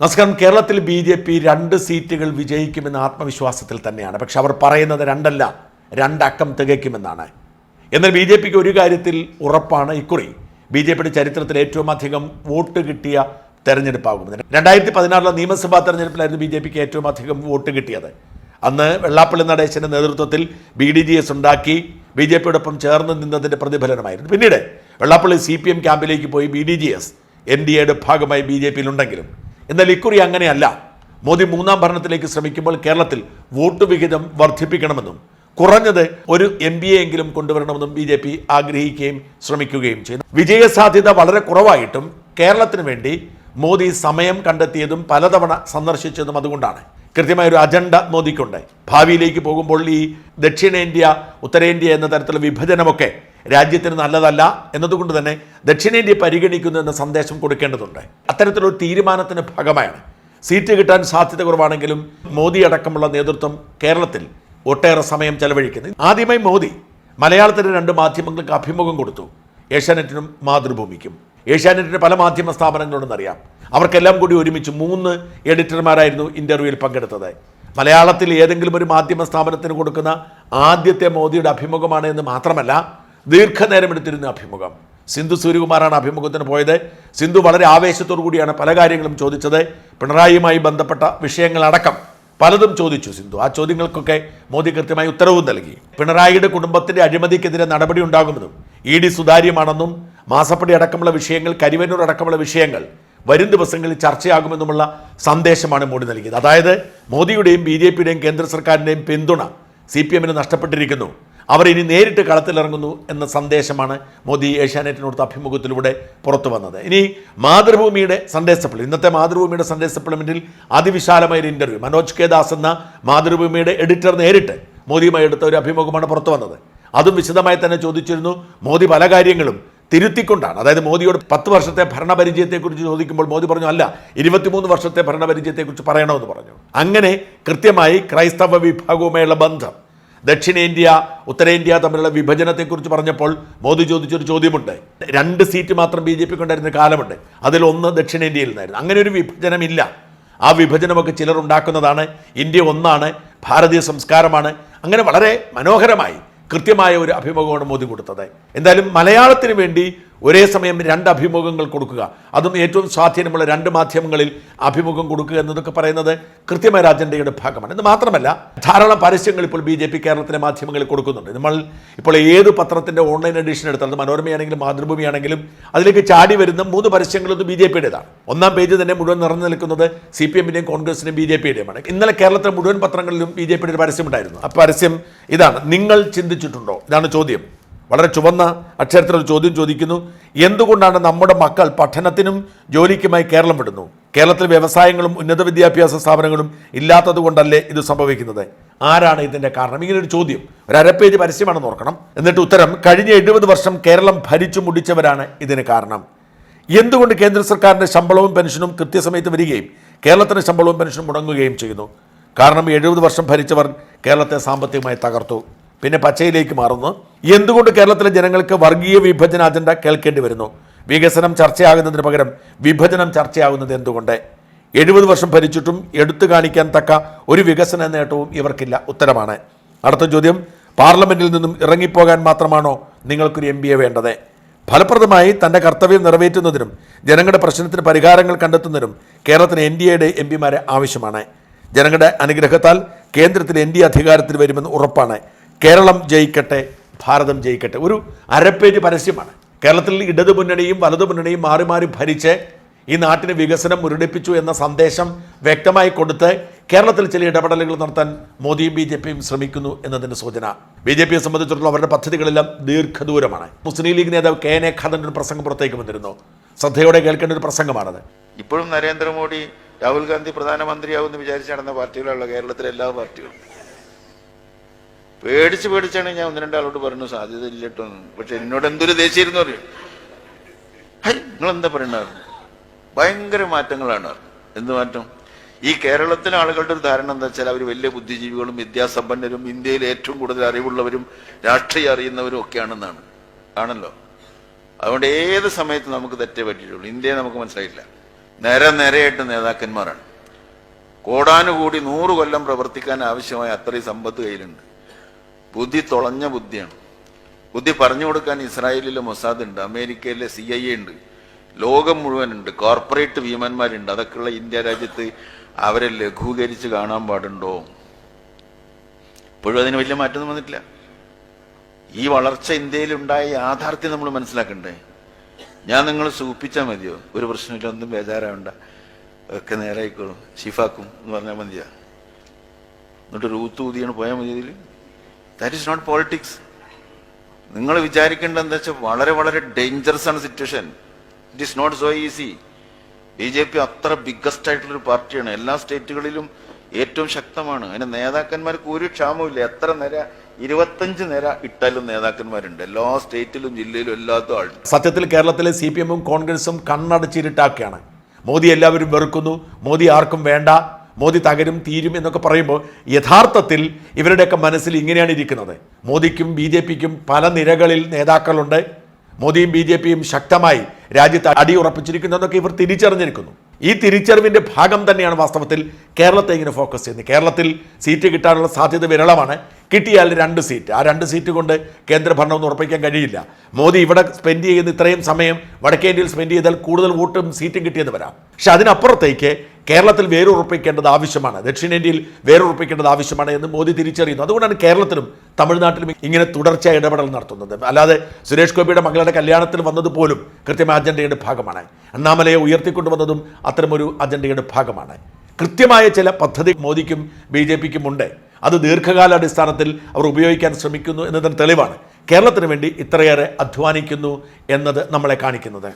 നമസ്കാരം. കേരളത്തിൽ B J P രണ്ട് സീറ്റുകൾ വിജയിക്കുമെന്ന ആത്മവിശ്വാസത്തിൽ തന്നെയാണ്. പക്ഷെ അവർ പറയുന്നത് രണ്ടല്ല രണ്ടക്കം തികയ്ക്കുമെന്നാണ്. എന്നാൽ ബി ജെ പിക്ക് ഒരു കാര്യത്തിൽ ഉറപ്പാണ് ഇക്കുറി. ബി ജെ പിയുടെ ചരിത്രത്തിൽ ഏറ്റവും അധികം വോട്ട് കിട്ടിയ തെരഞ്ഞെടുപ്പാകുന്നത് രണ്ടായിരത്തി പതിനാറിലെ നിയമസഭാ തെരഞ്ഞെടുപ്പിലായിരുന്നു ബി ജെ പിക്ക് ഏറ്റവും അധികം വോട്ട് കിട്ടിയത്. അന്ന് വെള്ളാപ്പള്ളി നടേശന്റെ നേതൃത്വത്തിൽ ബി ഡി ജി എസ് ഉണ്ടാക്കി ബി ജെ പിയോടൊപ്പം ചേർന്ന് നിന്നതിന്റെ പ്രതിഫലനമായിരുന്നു. പിന്നീട് വെള്ളാപ്പള്ളി സി പി എം ക്യാമ്പിലേക്ക് പോയി B D J S N D എയുടെ ഭാഗമായി ബി ജെ പിയിലുണ്ടെങ്കിലും എന്നാൽ ഇക്കുറി അങ്ങനെയല്ല. മോദി മൂന്നാം ഭരണത്തിലേക്ക് ശ്രമിക്കുമ്പോൾ കേരളത്തിൽ വോട്ട് വിഹിതം വർദ്ധിപ്പിക്കണമെന്നും കുറഞ്ഞത് ഒരു എം ബി എങ്കിലും കൊണ്ടുവരണമെന്നും ബി ജെ പി ആഗ്രഹിക്കുകയും ശ്രമിക്കുകയും ചെയ്യുന്നു വിജയസാധ്യത വളരെ കുറവായിട്ടും കേരളത്തിന് വേണ്ടി മോദി സമയം കണ്ടെത്തിയതും പലതവണ സന്ദർശിച്ചതും അതുകൊണ്ടാണ്. കൃത്യമായ ഒരു അജണ്ട മോദിക്കുണ്ടായി ഭാവിയിലേക്ക് പോകുമ്പോൾ ഈ ദക്ഷിണേന്ത്യ ഉത്തരേന്ത്യ എന്ന തരത്തിലുള്ള വിഭജനമൊക്കെ രാജ്യത്തിന് നല്ലതല്ല എന്നതുകൊണ്ട് തന്നെ ദക്ഷിണേന്ത്യ പരിഗണിക്കുന്നു എന്ന സന്ദേശം കൊടുക്കേണ്ടതുണ്ട്. അത്തരത്തിലൊരു തീരുമാനത്തിന് ഭാഗമായാണ്. സീറ്റ് കിട്ടാൻ സാധ്യത കുറവാണെങ്കിലും മോദി അടക്കമുള്ള നേതൃത്വം കേരളത്തിൽ ഒട്ടേറെ സമയം ചെലവഴിക്കുന്നത് ആദ്യമായി മോദി മലയാളത്തിലെ രണ്ട് മാധ്യമങ്ങൾക്ക് അഭിമുഖം കൊടുത്തു. ഏഷ്യാനെറ്റിനും മാതൃഭൂമിക്കും. ഏഷ്യാനെറ്റിന്റെ പല മാധ്യമ സ്ഥാപനങ്ങളുണ്ടെന്നറിയാം അവർക്കെല്ലാം കൂടി ഒരുമിച്ച് മൂന്ന് എഡിറ്റർമാരായിരുന്നു ഇന്റർവ്യൂവിൽ പങ്കെടുത്തത്. മലയാളത്തിൽ ഏതെങ്കിലും ഒരു മാധ്യമ സ്ഥാപനത്തിന് കൊടുക്കുന്ന ആദ്യത്തെ മോദിയുടെ അഭിമുഖമാണ് എന്ന് മാത്രമല്ല ദീർഘനേരം എടുത്തിരുന്ന അഭിമുഖം. സിന്ധു സൂര്യകുമാറാണ് അഭിമുഖത്തിന് പോയത്. സിന്ധു വളരെ ആവേശത്തോടു കൂടിയാണ് പല കാര്യങ്ങളും ചോദിച്ചത്. പിണറായിയുമായി ബന്ധപ്പെട്ട വിഷയങ്ങളടക്കം പലതും ചോദിച്ചു സിന്ധു. ആ ചോദ്യങ്ങൾക്കൊക്കെ മോദി കൃത്യമായി ഉത്തരവും നൽകി. പിണറായിയുടെ കുടുംബത്തിന്റെ അഴിമതിക്കെതിരെ നടപടി ഉണ്ടാകുമെന്നും ഇ ഡി സുതാര്യമാണെന്നും മാസപ്പടി അടക്കമുള്ള വിഷയങ്ങൾ കരിവന്നൂർ അടക്കമുള്ള വിഷയങ്ങൾ വരും ദിവസങ്ങളിൽ ചർച്ചയാകുമെന്നുമുള്ള സന്ദേശമാണ് മോദി നൽകിയത്. അതായത് മോദിയുടെയും ബി ജെ പിയുടെയും കേന്ദ്ര സർക്കാരിന്റെയും പിന്തുണ സി പി എമ്മിന് നഷ്ടപ്പെട്ടിരിക്കുന്നു. അവർ ഇനി നേരിട്ട് കളത്തിലിറങ്ങുന്നു എന്ന സന്ദേശമാണ് മോദി ഏഷ്യാനെറ്റിനോടുത്ത അഭിമുഖത്തിലൂടെ പുറത്തു വന്നത്. ഇനി മാതൃഭൂമിയുടെ സൺഡേ സപ്ലിമെന്റ് ഇന്നത്തെ മാതൃഭൂമിയുടെ സൺഡേ സപ്ലിമെന്റിൽ അതിവിശാലമായ ഒരു ഇന്റർവ്യൂ. മനോജ് കെ ദാസ് എന്ന മാതൃഭൂമിയുടെ എഡിറ്റർ നേരിട്ട് മോദിയുമായി എടുത്ത ഒരു അഭിമുഖമാണ് പുറത്തു വന്നത്. അതും വിശദമായി തന്നെ ചോദിച്ചിരുന്നു. മോദി പല കാര്യങ്ങളും തിരുത്തിക്കൊണ്ടാണ്. അതായത് മോദിയോട് പത്ത് വർഷത്തെ ഭരണപരിചയത്തെക്കുറിച്ച് ചോദിക്കുമ്പോൾ മോദി പറഞ്ഞു അല്ല ഇരുപത്തിമൂന്ന് വർഷത്തെ ഭരണപരിചയത്തെക്കുറിച്ച് പറയണമെന്ന് പറഞ്ഞു. അങ്ങനെ കൃത്യമായി ക്രൈസ്തവ വിഭാഗവുമായുള്ള ബന്ധം ദക്ഷിണേന്ത്യ ഉത്തരേന്ത്യ തമ്മിലുള്ള വിഭജനത്തെക്കുറിച്ച് പറഞ്ഞപ്പോൾ മോദി ചോദിച്ചൊരു ചോദ്യമുണ്ട്. രണ്ട് സീറ്റ് മാത്രം ബി ജെ പിക്ക് ഉണ്ടായിരുന്ന കാലമുണ്ട്. അതിലൊന്ന് ദക്ഷിണേന്ത്യയിൽ നിന്നായിരുന്നു. അങ്ങനെ ഒരു വിഭജനമില്ല. ആ വിഭജനമൊക്കെ ചിലർ ഉണ്ടാക്കുന്നതാണ്. ഇന്ത്യ ഒന്നാണ്. ഭാരതീയ സംസ്കാരമാണ്. അങ്ങനെ വളരെ മനോഹരമായി കൃത്യമായ ഒരു അഭിമുഖമാണ് മോദി കൊടുത്തത്. എന്തായാലും മലയാളത്തിന് വേണ്ടി ഒരേ സമയം രണ്ട് അഭിമുഖങ്ങൾ കൊടുക്കുക. അതും ഏറ്റവും സ്വാധീനമുള്ള രണ്ട് മാധ്യമങ്ങളിൽ അഭിമുഖം കൊടുക്കുക എന്നതൊക്കെ പറയുന്നത് കൃത്യമായ അജണ്ടയുടെ ഭാഗമാണ്. ഇത് മാത്രമല്ല ധാരാളം പരസ്യങ്ങൾ ഇപ്പോൾ ബി ജെ പി കേരളത്തിലെ മാധ്യമങ്ങളിൽ കൊടുക്കുന്നുണ്ട്. നമ്മൾ ഇപ്പോൾ ഏത് പത്രത്തിന്റെ ഓൺലൈൻ എഡിഷൻ എടുത്താലും മനോരമയാണെങ്കിലും മാതൃഭൂമിയാണെങ്കിലും അതിലേക്ക് ചാടി വരുന്ന മൂന്ന് പരസ്യങ്ങളൊന്നും ബി ജെ പിയുടേതാണ്. ഒന്നാം പേജ് തന്നെ മുഴുവൻ നിറഞ്ഞു നിൽക്കുന്നത് സി പി എമ്മിന്റെയും കോൺഗ്രസിന്റെയും ബി ജെ പിയുടെയുമാണ്. ഇന്നലെ കേരളത്തിലെ മുഴുവൻ പത്രങ്ങളിലും ബി ജെ പിയുടെ ഒരു പരസ്യം ഉണ്ടായിരുന്നു ആ പരസ്യം ഇതാണ്. നിങ്ങൾ ചിന്തിച്ചിട്ടുണ്ടോ? ഇതാണ് ചോദ്യം. വളരെ ചുവന്ന അക്ഷരത്തിൽ ഒരു ചോദ്യം ചോദിക്കുന്നു. എന്തുകൊണ്ടാണ് നമ്മുടെ മക്കൾ പഠനത്തിനും ജോലിക്കുമായി കേരളം വിടുന്നു? കേരളത്തിൽ വ്യവസായങ്ങളും ഉന്നത വിദ്യാഭ്യാസ സ്ഥാപനങ്ങളും ഇല്ലാത്തത് കൊണ്ടല്ലേ ഇത് സംഭവിക്കുന്നത്? ആരാണ് ഇതിന്റെ കാരണം? ഇങ്ങനൊരു ചോദ്യം. ഒരു അരപ്പേജ് പരസ്യമാണെന്ന് ഓർക്കണം. എന്നിട്ട് ഉത്തരം കഴിഞ്ഞ എഴുപത് വർഷം കേരളം ഭരിച്ചു മുടിച്ചവരാണ് ഇതിന് കാരണം. എന്തുകൊണ്ട് കേന്ദ്ര സർക്കാരിന്റെ ശമ്പളവും പെൻഷനും കൃത്യസമയത്ത് വരികയും കേരളത്തിന്റെ ശമ്പളവും പെൻഷനും മുടങ്ങുകയും ചെയ്യുന്നു? കാരണം എഴുപത് വർഷം ഭരിച്ചവർ കേരളത്തെ സാമ്പത്തികമായി തകർത്തു. പിന്നെ പച്ചയിലേക്ക് മാറുന്നു. എന്തുകൊണ്ട് കേരളത്തിലെ ജനങ്ങൾക്ക് വർഗീയ വിഭജന അജണ്ട കേൾക്കേണ്ടി വരുന്നു? വികസനം ചർച്ചയാകുന്നതിന് പകരം വിഭജനം ചർച്ചയാകുന്നത് എന്തുകൊണ്ട്? എഴുപത് വർഷം ഭരിച്ചിട്ടും എടുത്തു കാണിക്കാൻ തക്ക ഒരു വികസന നേട്ടവും ഇവർക്കില്ല. ഉത്തരമാണ്. അടുത്ത ചോദ്യം. പാർലമെന്റിൽ നിന്നും ഇറങ്ങിപ്പോകാൻ മാത്രമാണോ നിങ്ങൾക്കൊരു എം വേണ്ടത്? ഫലപ്രദമായി തന്റെ കർത്തവ്യം നിറവേറ്റുന്നതിനും ജനങ്ങളുടെ പ്രശ്നത്തിന് പരിഹാരങ്ങൾ കണ്ടെത്തുന്നതിനും കേരളത്തിന് എൻ ഡി എയുടെ എം പിമാരെ ആവശ്യമാണ്. ജനങ്ങളുടെ അനുഗ്രഹത്താൽ കേന്ദ്രത്തിൽ എൻ ഡി അധികാരത്തിൽ വരുമെന്ന് ഉറപ്പാണ്. കേരളം ജയിക്കട്ടെ ഭാരതം ജയിക്കട്ടെ. ഒരു അരപ്പേജ് പരസ്യമാണ്. കേരളത്തിൽ ഇടതു മുന്നണിയും വലതു മുന്നണിയും മാറി മാറി ഭരിച്ച് ഈ നാട്ടിന് വികസനം മുരടിപ്പിച്ചു എന്ന സന്ദേശം വ്യക്തമായി കൊടുത്ത് കേരളത്തിൽ ചില ഇടപെടലുകൾ നടത്താൻ മോദിയും ബി ജെ പിയും ശ്രമിക്കുന്നു എന്നതിന്റെ സൂചന. ബി ജെ പിയെ സംബന്ധിച്ചിടത്തോളം അവരുടെ പദ്ധതികളെല്ലാം ദീർഘദൂരമാണ്. മുസ്ലിം ലീഗ് നേതാവ് കെ എൻ എ ഖാദന്റെ ഒരു പ്രസംഗം പുറത്തേക്ക് വന്നിരുന്നു. ശ്രദ്ധയോടെ കേൾക്കേണ്ട ഒരു പ്രസംഗമാണത്. ഇപ്പോഴും നരേന്ദ്രമോദി രാഹുൽ ഗാന്ധി പ്രധാനമന്ത്രിയാവുമെന്ന് വിചാരിച്ച് നടന്ന പാർട്ടികളുള്ള കേരളത്തിലെ എല്ലാ പാർട്ടികളും. പേടിച്ച് പേടിച്ചാണ് ഞാൻ ഒന്ന് രണ്ടാളോട് പറഞ്ഞു സാധ്യത ഇല്ലട്ടോ. പക്ഷെ എന്നോട് എന്തൊരു ദേശീയിരുന്നു അറിയോ? ഹൈ നിങ്ങൾ എന്താ പറയുന്നത്? ഭയങ്കര മാറ്റങ്ങളാണ്. എന്ത് മാറ്റം? ഈ കേരളത്തിലെ ആളുകളുടെ ഒരു ധാരണ എന്താ വെച്ചാൽ അവർ വലിയ ബുദ്ധിജീവികളും വിദ്യാസമ്പന്നരും ഇന്ത്യയിൽ ഏറ്റവും കൂടുതൽ അറിവുള്ളവരും രാഷ്ട്രീയം അറിയുന്നവരും ഒക്കെയാണെന്നാണ്. ആണല്ലോ? അതുകൊണ്ട് ഏത് സമയത്ത് നമുക്ക് തെറ്റേ പറ്റിയിട്ടുള്ളൂ. ഇന്ത്യയെ നമുക്ക് മനസ്സിലായില്ല. നേരെ നേരെയായിട്ട് നേതാക്കന്മാരാണ്. കോടാനുകൂടി നൂറ് കൊല്ലം പ്രവർത്തിക്കാൻ ആവശ്യമായ അത്രയും സമ്പത്ത് കയ്യിലുണ്ട്. ബുദ്ധി തുളഞ്ഞ ബുദ്ധിയാണ്. ബുദ്ധി പറഞ്ഞു കൊടുക്കാൻ ഇസ്രായേലിലെ മൊസാദ് ഉണ്ട് അമേരിക്കയിലെ സി ഐ എ ഉണ്ട് ലോകം മുഴുവൻ ഉണ്ട് കോർപ്പറേറ്റ് ഭീമന്മാരുണ്ട് അതൊക്കെയുള്ള ഇന്ത്യ രാജ്യത്ത് അവരെ ലഘൂകരിച്ച് കാണാൻ പാടുണ്ടോ? ഇപ്പോഴും അതിന് വലിയ മാറ്റം വന്നിട്ടില്ല. ഈ വളർച്ച ഇന്ത്യയിൽ ഉണ്ടായ യാഥാർത്ഥ്യം നമ്മൾ മനസ്സിലാക്കണ്ടേ? ഞാൻ നിങ്ങൾ സൂപ്പിച്ചാൽ മതിയോ? ഒരു പ്രശ്നമില്ല ഒന്നും ബേജാറാവണ്ട. ഒക്കെ നേരായിക്കോളും. ഷിഫാക്കും എന്ന് പറഞ്ഞാൽ മതിയാ. എന്നിട്ട് റൂത്ത് ഊതിയാണ് പോയാൽ മതി ഇതിൽ ദാറ്റ് ഇസ് നോട്ട് പോളിറ്റിക്സ് നിങ്ങൾ വിചാരിക്കേണ്ട എന്താ വെച്ചാൽ വളരെ വളരെ ഡേഞ്ചറസ് ആണ് situation it is not so easy B J P അത്ര ബിഗ്ഗസ്റ്റ് ആയിട്ടുള്ളൊരു പാർട്ടിയാണ്. എല്ലാ സ്റ്റേറ്റുകളിലും ഏറ്റവും ശക്തമാണ്. അതിന് നേതാക്കന്മാർക്ക് ഒരു ക്ഷാമവും എത്ര നിര? ഇരുപത്തഞ്ച് നിര ഇട്ടാലും നേതാക്കന്മാരുണ്ട്. എല്ലാ സ്റ്റേറ്റിലും ജില്ലയിലും എല്ലാത്തും ആളുണ്ട്. സത്യത്തിൽ കേരളത്തിലെ സി പി എമ്മും കോൺഗ്രസും കണ്ണടച്ചിരുട്ടാക്കുകയാണ്. മോദി എല്ലാവരും വെറുക്കുന്നു. മോദി ആർക്കും വേണ്ട. മോദി തകരും തീരും എന്നൊക്കെ പറയുമ്പോൾ യഥാർത്ഥത്തിൽ ഇവരുടെയൊക്കെ മനസ്സിൽ ഇങ്ങനെയാണ് ഇരിക്കുന്നത്. മോദിക്കും ബി ജെ പിക്കും പല നിരകളിൽ നേതാക്കളുണ്ട്. മോദിയും ബി ജെ പിയും ശക്തമായി രാജ്യത്ത് അടിയുറപ്പിച്ചിരിക്കുന്നു എന്നൊക്കെ ഇവർ തിരിച്ചറിഞ്ഞിരിക്കുന്നു. ഈ തിരിച്ചറിവിന്റെ ഭാഗം തന്നെയാണ് വാസ്തവത്തിൽ കേരളത്തെ ഇങ്ങനെ ഫോക്കസ് ചെയ്യുന്നത്. കേരളത്തിൽ സീറ്റ് കിട്ടാനുള്ള സാധ്യത വിരളമാണ്. കിട്ടിയാൽ രണ്ട് സീറ്റ്. ആ രണ്ട് സീറ്റ് കൊണ്ട് കേന്ദ്ര ഭരണം ഒന്നും ഉറപ്പിക്കാൻ കഴിയില്ല. മോദി ഇവിടെ സ്പെൻഡ് ചെയ്യുന്ന ഇത്രയും സമയം വടക്കേ ഇന്ത്യയിൽ സ്പെൻഡ് ചെയ്താൽ കൂടുതൽ വോട്ടും സീറ്റും കിട്ടിയെന്ന് വരാം. പക്ഷെ അതിനപ്പുറത്തേക്ക് കേരളത്തിൽ വേരുറപ്പിക്കേണ്ടത് ആവശ്യമാണ്. ദക്ഷിണേന്ത്യയിൽ വേരുറപ്പിക്കേണ്ടത് ആവശ്യമാണ് എന്ന് മോദി തിരിച്ചറിയുന്നു. അതുകൊണ്ടാണ് കേരളത്തിലും തമിഴ്നാട്ടിലും ഇങ്ങനെ തുടർച്ചയായി ഇടപെടൽ നടത്തുന്നത്. അല്ലാതെ സുരേഷ് ഗോപിയുടെ മകളുടെ കല്യാണത്തിൽ വന്നതുപോലും കൃത്യമായ അജണ്ടയുടെ ഭാഗമാണ്. അണ്ണാമലയെ ഉയർത്തിക്കൊണ്ടുവന്നതും അത്തരമൊരു അജണ്ടയുടെ ഭാഗമാണ്. കൃത്യമായ ചില പദ്ധതി മോദിക്കും ബി ജെ പിക്കും ഉണ്ട് അത് ദീർഘകാലാടിസ്ഥാനത്തിൽ അവർ ഉപയോഗിക്കാൻ ശ്രമിക്കുന്നു എന്നതിന് തെളിവാണ്. കേരളത്തിന് വേണ്ടി ഇത്രയേറെ അധ്വാനിക്കുന്നു എന്നത് നമ്മളെ കാണിക്കുന്നത്.